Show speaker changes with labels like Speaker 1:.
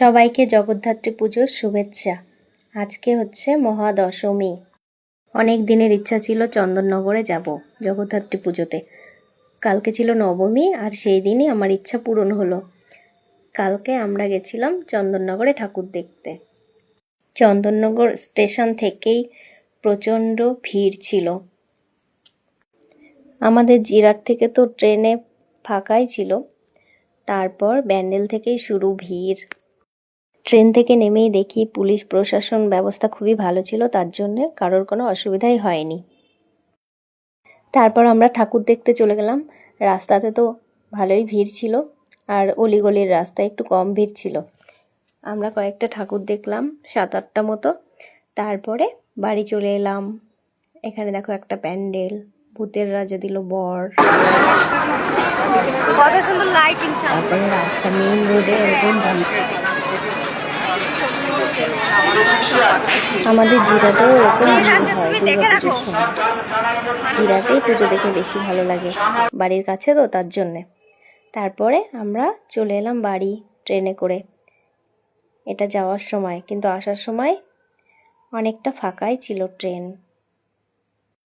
Speaker 1: সবাইকে জগদ্ধাত্রী পুজোর শুভেচ্ছা। আজকে হচ্ছে মহাদশমী। অনেক দিনের ইচ্ছা ছিল চন্দননগরে যাব জগদ্ধাত্রী পুজোতে। কালকে ছিল নবমী আর সেই দিনই আমার ইচ্ছা পূরণ হলো। কালকে আমরা গেছিলাম চন্দননগরে ঠাকুর দেখতে। চন্দননগর স্টেশন থেকেই প্রচণ্ড ভিড় ছিল। আমাদের জিরাট থেকে তো ট্রেনে ফাঁকাই ছিল। তারপর ব্যান্ডেল থেকেই শুরু ভিড়। ট্রেন থেকে নেমেই দেখি পুলিশ প্রশাসন ব্যবস্থা খুবই ভালো ছিল তার জন্যে কারোর কোনো অসুবিধাই হয়নি। তারপর আমরা ঠাকুর দেখতে চলে গেলাম। রাস্তাতে তো ভালোই ভিড় ছিল আর অলিগলির রাস্তায় একটু কম ভিড় ছিল। আমরা কয়েকটা ঠাকুর দেখলাম সাত আটটা মতো। তারপরে বাড়ি চলে এলাম। এখানে দেখো একটা প্যান্ডেল ভূতের রাজা দিল বর।
Speaker 2: কত সুন্দর লাইটিং
Speaker 1: রাস্তা মেন রোডে এরকম আমাদের জিরাটাও এরকম ভিড় হয় দুর্গা পুজোর সময়। জিরাতেই পুজো দেখে বেশি ভালো লাগে। বাড়ির কাছে তো তার জন্যে। তারপরে আমরা চলে এলাম বাড়ি ট্রেনে করে। এটা যাওয়ার সময় কিন্তু আসার সময় অনেকটা ফাঁকাই ছিল ট্রেন।